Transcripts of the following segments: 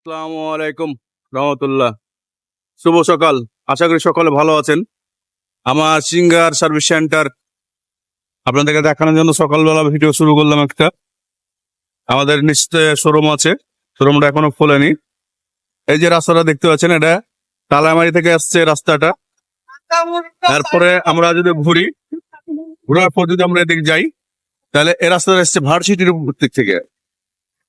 আসসালামু আলাইকুম রহমতুল্লাহ। শুভ সকাল। আশা করি সকলে ভালো আছেন। আমার সিঙ্গার সার্ভিস সেন্টার আপনাদেরকে দেখানোর জন্য সকালবেলা ভিডিও শুরু করলাম একটা। আমাদের নিশ্চয় শোরুম আছে। শোরুমটা এখনও খোলেনি। এই যে রাস্তাটা দেখতে পাচ্ছেন, এটা তালামারি থেকে আসছে রাস্তাটা। তারপরে আমরা যদি ঘুরি, ঘোরার পর যদি আমরা এদিক যাই, তাহলে এই রাস্তাটা এসছে ভার্সিটির দিক থেকে।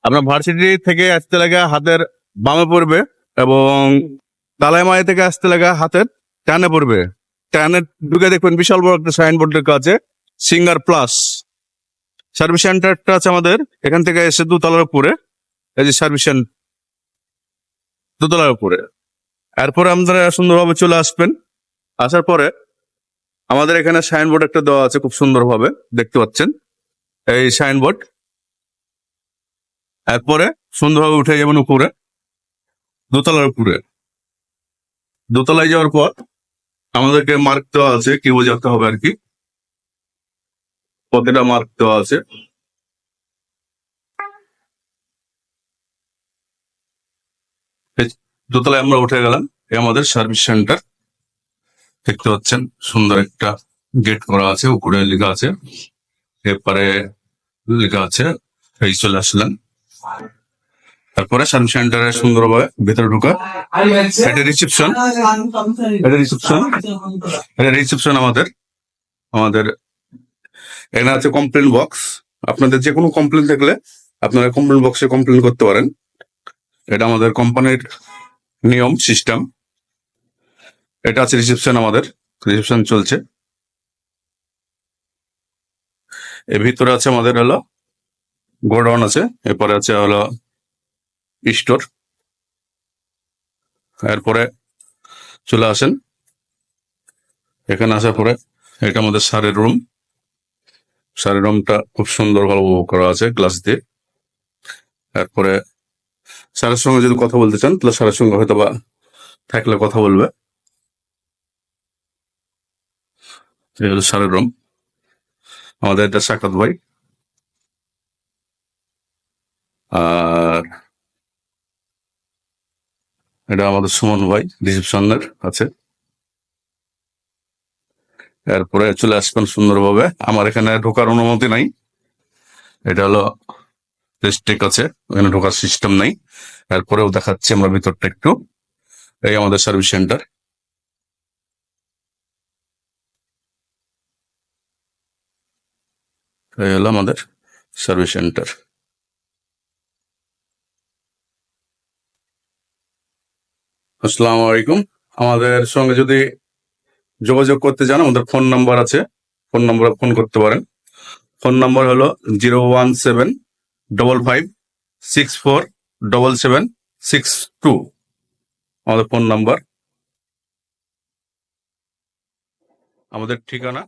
আপনার ভার্সিটি থেকে আসতে লাগা হাতের বামে পড়বে এবং তালাইমাই থেকে আসতে লাগা হাতের টানে পড়বে। টানে ঢুকে দেখবেন বিশাল বড় একটা সাইনবোর্ড লেখা আছে সিঙ্গার প্লাস সার্ভিস সেন্টারটা আছে আমাদের এখান থেকে এসে দুতলার উপরে এই যে সার্ভিস সেন্টার দোতলার উপরে। এরপরে আপনারা সুন্দরভাবে চলে আসবেন। আসার পরে আমাদের এখানে সাইনবোর্ড একটা দেওয়া আছে খুব সুন্দরভাবে দেখতে পাচ্ছেন? এই সাইনবোর্ড এরপরে সুন্দরভাবে উঠে যাবেন উপরে। দোতলার উপরে। দোতলায় যাওয়ার পর আমাদেরকে মার্ক দেওয়া আছে কি বোঝাতে হবে আর কি। প্রতিটা মার্ক দেওয়া আছে। দোতলায় আমরা উঠে গেলাম। এ আমাদের সার্ভিস সেন্টার দেখতে পাচ্ছেন সুন্দর একটা গেট করা আছে, উপরে লেখা আছে। এরপরে লেখা আছে, এই চলে আসলেন। তারপরে সার্ভিস সেন্টারে সুন্দরভাবে ভেতরে ঢোকা। এটা রিসেপশন এটা রিসেপশন এটা রিসেপশন আমাদের। আমাদের এখানে আছে কমপ্লেন বক্স আপনাদের যে কোনো কমপ্লেন থাকলে আপনারা কমপ্লেন বক্সে কমপ্লেন করতে পারেন। এটা আমাদের কোম্পানির নিয়ম সিস্টেম এটা আছে রিসেপশন আমাদের। রিসেপশন চলছে। এর ভিতরে আছে আমাদের হলো গোডাউন আছে। এরপরে আছে হলো স্টোর এরপরে চলে আসেন। এখানে আসার পরে এটা আমাদের সারের রুম। সারের রুমটা খুব সুন্দর ভাবে করা আছে গ্লাস দিয়ে। এরপরে স্যারের সঙ্গে যদি কথা বলতে চান, তাহলে স্যারের সঙ্গে হয়তো বা থাকলে কথা বলবে। স্যারের রুম। আমাদের এটা সাকাত ভাই। আর এটা আমাদের সুমন ভাই, রিসেপশনের আছে এরপরে চলে আসবেন সুন্দরভাবে। আমার এখানে ঢোকার অনুমতি নাই। এটা হলো রেস্ট্রিক আছে এখানে ঢোকার সিস্টেম নাই। এরপরেও দেখাচ্ছি আমরা ভিতরটা একটু। এই আমাদের সার্ভিস সেন্টার। এই হলো আমাদের সার্ভিস সেন্টার। আসসালামু আলাইকুম। আমাদের সঙ্গে যদি যোগাযোগ করতে চান, আমাদের ফোন নাম্বার আছে। ফোন নম্বরে ফোন করতে পারেন। ফোন নাম্বার হলো zero one seven double five six four double seven six two. আমাদের ফোন নাম্বার। আমাদের ঠিকানা